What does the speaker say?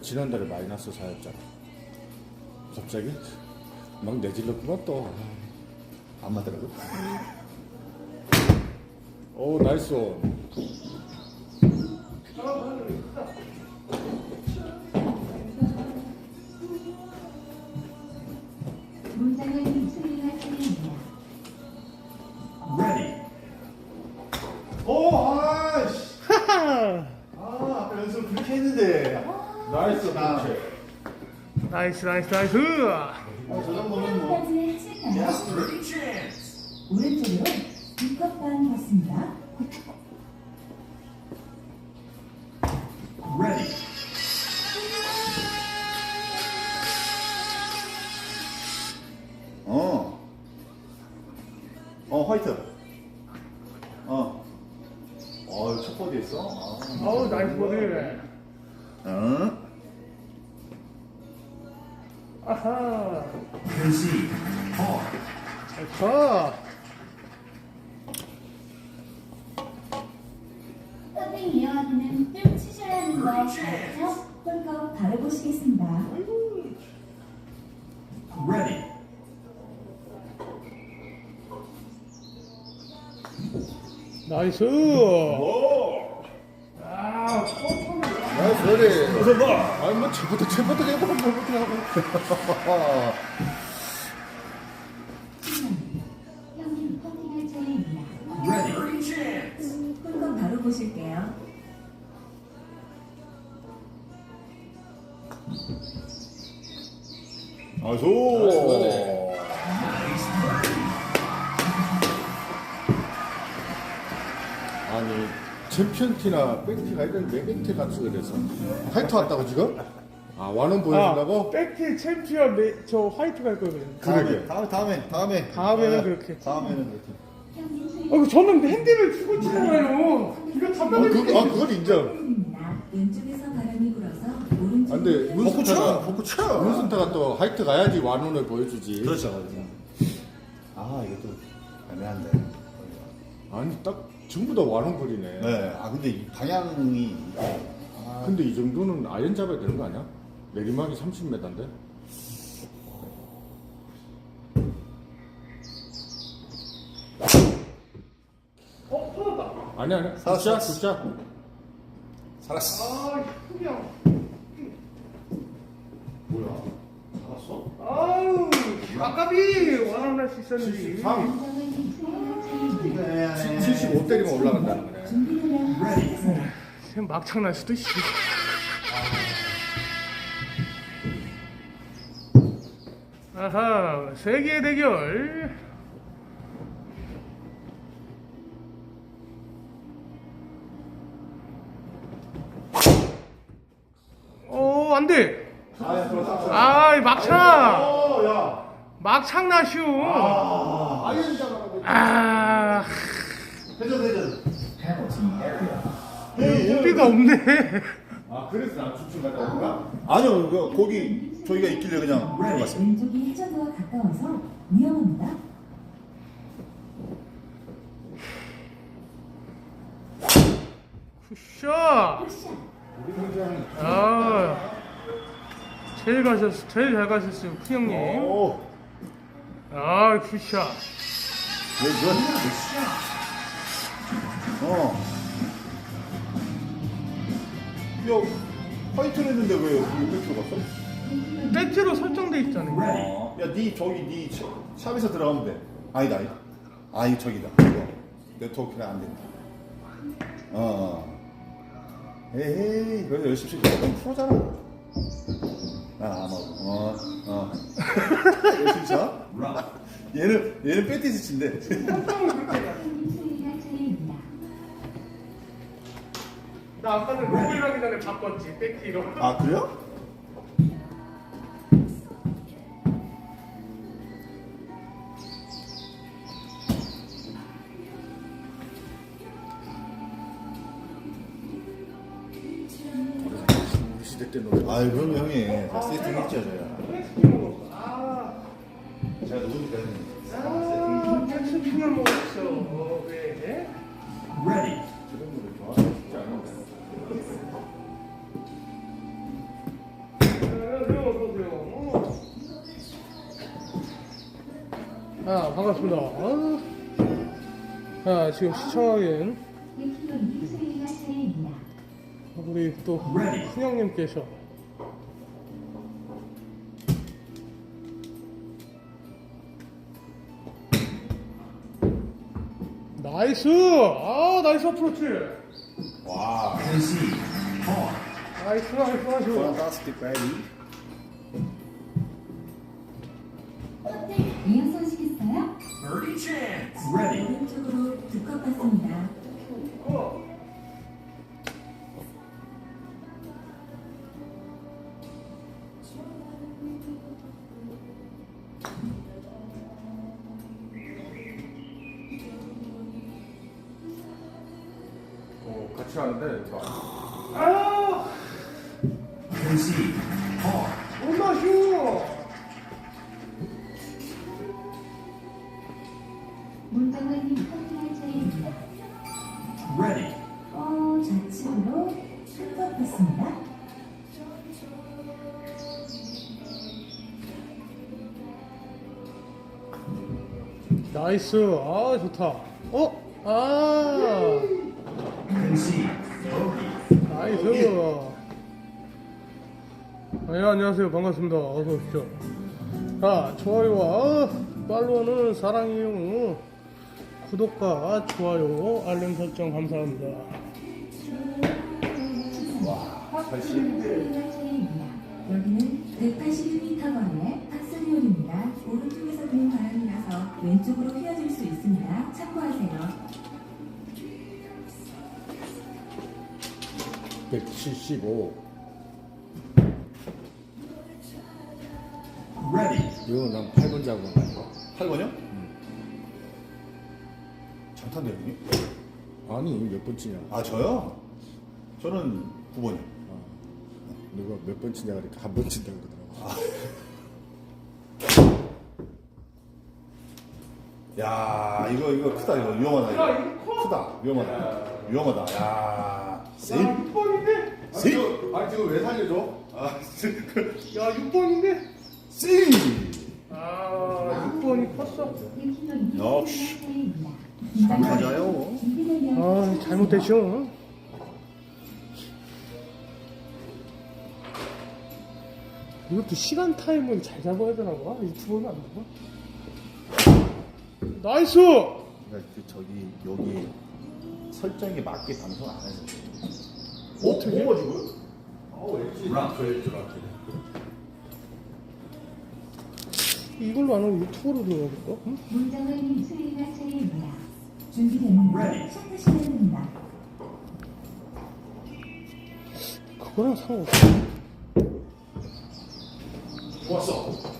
지난달에 마이너스 4였잖아. 갑자기 막 내질렀구만 또. 안 맞더라고. 오 나이스. 문장은 수리가 차례입니다. Ready. 오, 아이씨. 아, 아까 연습 그렇게 했는데. 나이스 나. 나이스 나이스 나이스 저 정도는 뭐. chance. 오른쪽으로 두컵반 받습니다. Ready. 어. 어, 화이트. 아하. Par. 자 서핑 이어하기는 좀 치셔야 하는 거 알죠? 홀컵 바로 보시겠습니다. Ready. 나이스 오! 버디. 어서 봐! 아니 뭐 제부터 제부터 해보고 뭐부터 하고. 형님 퍼팅할 차례입니다. 홀컵 바로 보실게요. 아소! 챔피언 티나 백티가 이런 왜 백티 같이 그래서 화이트 왔다고 지금? 아 완원 보여준다고? 아, 백티 챔피언 네, 저 화이트 갈 거거든요 그러게. 다음에, 다음에, 다음에. 다음에는 아, 그렇게. 다음에는 그렇게. 형님 수리 어, 저는 핸들을 주고 치잖아요 이거 아, 담당해 그, 아 그건 인정. 왼쪽에서 바람이 불어서 오른쪽으로 아, 근데 벚꽃 문스타가 쳐! 벚꽃 쳐! 문스타가 또 화이트 가야지 완원을 보여주지. 그렇죠, 그렇죠. 아, 이것도 애매한데. 아니 딱 전부 다 완원 거리네. 네, 아, 근데 이 방향이. 아, 근데 이 정도는 아이언 잡아야 되는 거 아니야? 내리막이 30m인데? 어 터졌다 아니 아니 살았어. 굿샷 굿샷 살았어. 아 그냥 뭐야? 살았어? 아우 아까비 원활할 수 있었는데 73. 75 때리면 올라간다는 거네. 지금 막창 날 수도 있어 아하 세계 대결 오 어, 안돼 아, 그렇다. 아이 막창. 막창 나슈 아, 아 회전, 회전. 오비가 없네 아 그래서 난 주춤 갔다 온가? 아니요, 그, 거기 저희가 있길래 그냥 들어갔어요. 왼쪽이 해저드와 가까워서 위험합니다. 굿샷. 우리 아 제일 가셨 제일 잘 가셨어요 푸 형님 오, 아 굿샷 왜, 왜? 어. 야, 화이트를 했는데 왜 백으로 갔어? 배트로 설정돼 있잖아요 어. 야, 니 저기 니 샵- 샵에서 들어가면 돼. 아니다, 아니다. 아, 이 저기다. 이거. 네트워크는 안 된다. 어. 어. 에이, 그래도 열심히 넌 프로잖아. 아, 안 먹어. 어, 어. 열심히 쳐? 얘는, 얘는 패티스 친대. 나 아까는 로그인 하기 전에 바꿨지 백티로 아, 그래요? 우리 시대 때 노래 아이, 그럼 형이 다 세팅 했죠, 제가. 먹었어 아, 제가 누구니까 형님. 아 패스 중에 먹었어 어, 아, 반갑습니다. 아, 아, 지금 차례입니다. 우리 또. 훈영님께서 나이스! 아, 나이스 어프로치! 와. 나이스, 나이스, 나이스. Fantastic, baby. 같이 하는데 막 아! Concede. Pawn. 엄마 슈! 문정은님 커팅할 차례입니다. Ready. 어, 좌측으로 한컵 받습니다. 나이스, 아, 좋다. 어? 아! 나이스. 네, 안녕하세요. 반갑습니다. 어서 오십시오. 자, 좋아요와 팔로우는 사랑해요. 구독과 좋아요, 알림 설정 감사합니다. 수 175 Ready. 이거 난 8번 잡은 거 아니야? 8번이요? 장탄대 형님? 아니 몇 번째냐 아, 저요? 저는 9번이요. 누가 몇 번 치냐 그러니까 한 번 친다 그러더라고 야, 이거, 이거 크다, 이거. 위험하다, 이거. 크다, 위험하다. 위험하다. 야, 세이브. 6번인데? 세이브. 아니 지금 왜 살려줘? 아, 야, 6번인데? 세이브. 아, 6번이 컸어. 역시. 맞아요. 아, 잘못됐죠. 이것도 시간 타임을 잘 잡아야 되나 봐. 유튜브는 안 되나? 나이스! 그러니까 그 저기, 여기 설정에 맞게 방송 안 해서. 어떻게? 지금? 어 왠지 그럴 줄 알았지 이걸로 안 하고 유튜브로 들어가겠다. 응? 문정은님 수요일날 차례입니다. 준비되면 Ready. 시작하시면 됩니다. 그거랑 상관없어. 좋았어